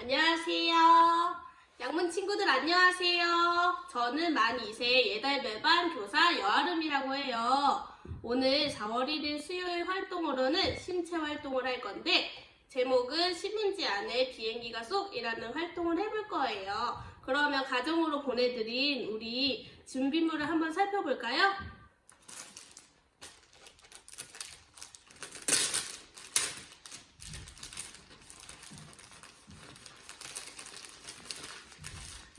안녕하세요. 양문 친구들 안녕하세요. 저는 만 2세 예달배반 교사 여아름이라고 해요. 오늘 4월 1일 수요일 활동으로는 심체 활동을 할 건데 제목은 신문지 안에 비행기가 쏙이라는 활동을 해볼 거예요. 그러면 가정으로 보내드린 우리 준비물을 한번 살펴볼까요?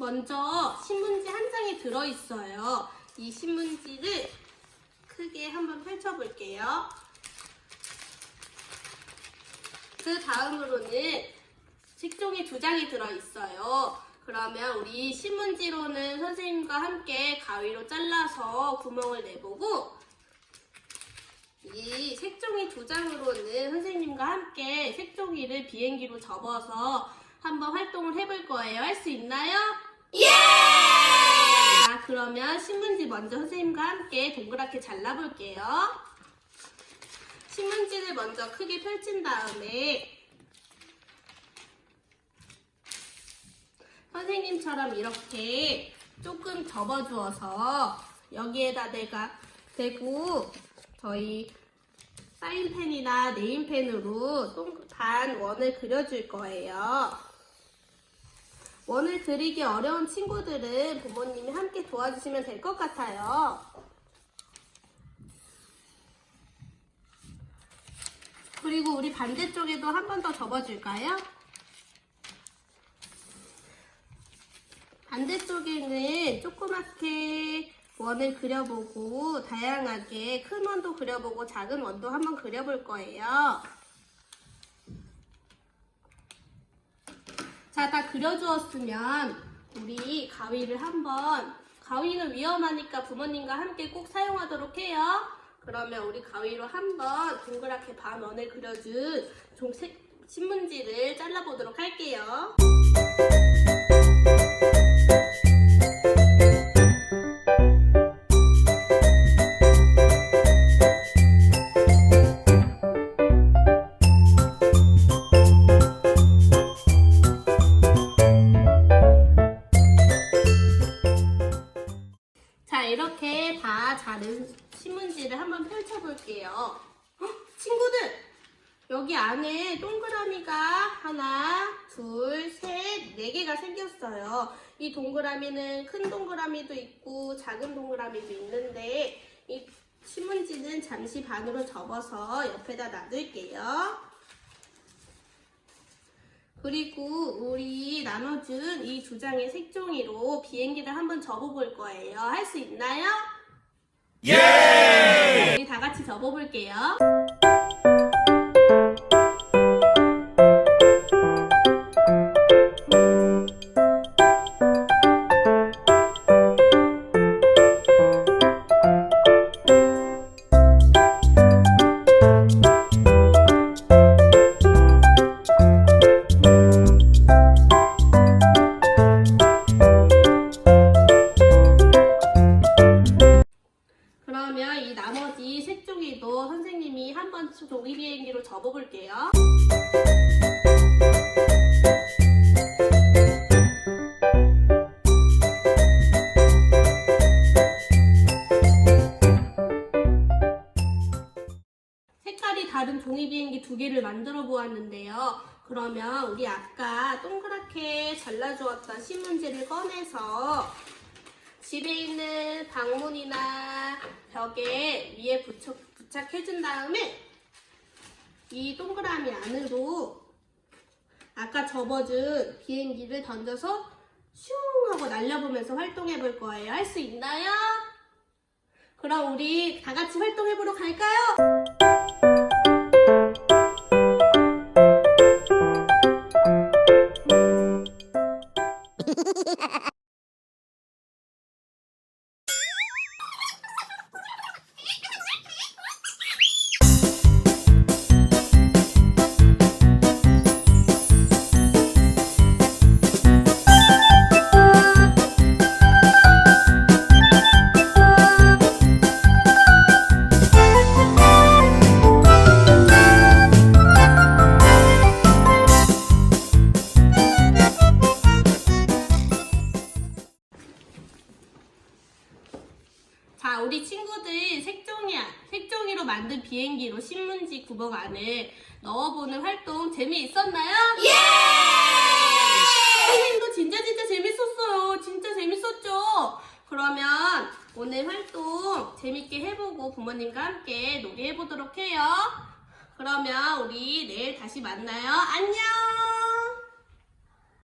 먼저 신문지 한 장이 들어있어요. 이 신문지를 크게 한번 펼쳐볼게요. 그 다음으로는 색종이 두 장이 들어있어요. 그러면 우리 신문지로는 선생님과 함께 가위로 잘라서 구멍을 내보고 이 색종이 두 장으로는 선생님과 함께 색종이를 비행기로 접어서 한번 활동을 해볼 거예요. 할 수 있나요? 예! 자, 그러면 신문지 먼저 선생님과 함께 동그랗게 잘라볼게요. 신문지를 먼저 크게 펼친 다음에 선생님처럼 이렇게 조금 접어주어서 여기에다 내가 대고 저희 사인펜이나 네임펜으로 동- 반 원을 그려줄 거예요. 원을 그리기 어려운 친구들은 부모님이 함께 도와주시면 될 것 같아요. 그리고 우리 반대쪽에도 한 번 더 접어줄까요? 반대쪽에는 조그맣게 원을 그려보고 다양하게 큰 원도 그려보고 작은 원도 한번 그려볼 거예요. 자, 다 그려주었으면 우리 가위를 한번 가위는 위험하니까 부모님과 함께 꼭 사용하도록 해요. 그러면 우리 가위로 한번 동그랗게 반 원을 그려준 종색 신문지를 잘라보도록 할게요. 이렇게 다 자른 신문지를 한번 펼쳐볼게요. 어? 친구들! 여기 안에 동그라미가 하나, 둘, 셋, 네 개가 생겼어요. 이 동그라미는 큰 동그라미도 있고 작은 동그라미도 있는데 이 신문지는 잠시 반으로 접어서 옆에다 놔둘게요. 그리고 우리 나눠준 이 두 장의 색종이로 비행기를 한번 접어볼 거예요. 할 수 있나요? 예! 우리 다 같이 접어볼게요. 그러면 이 나머지 색종이도 선생님이 한번 종이 비행기로 접어볼게요. 색깔이 다른 종이 비행기 두 개를 만들어 보았는데요. 그러면 우리 아까 동그랗게 잘라주었던 신문지를 꺼내서 집에 있는 방문이나 벽에 위에 부착, 부착해준 다음에 이 동그라미 안으로 아까 접어준 비행기를 던져서 슝 하고 날려보면서 활동해 볼 거예요. 할 수 있나요? 그럼 우리 다 같이 활동해 보러 갈까요? 비행기로 신문지 구멍 안에 넣어보는 활동 재미있었나요? 예! 선생님도 진짜 진짜 재밌었어요. 진짜 재밌었죠? 그러면 오늘 활동 재밌게 해보고 부모님과 함께 놀이해보도록 해요. 그러면 우리 내일 다시 만나요. 안녕!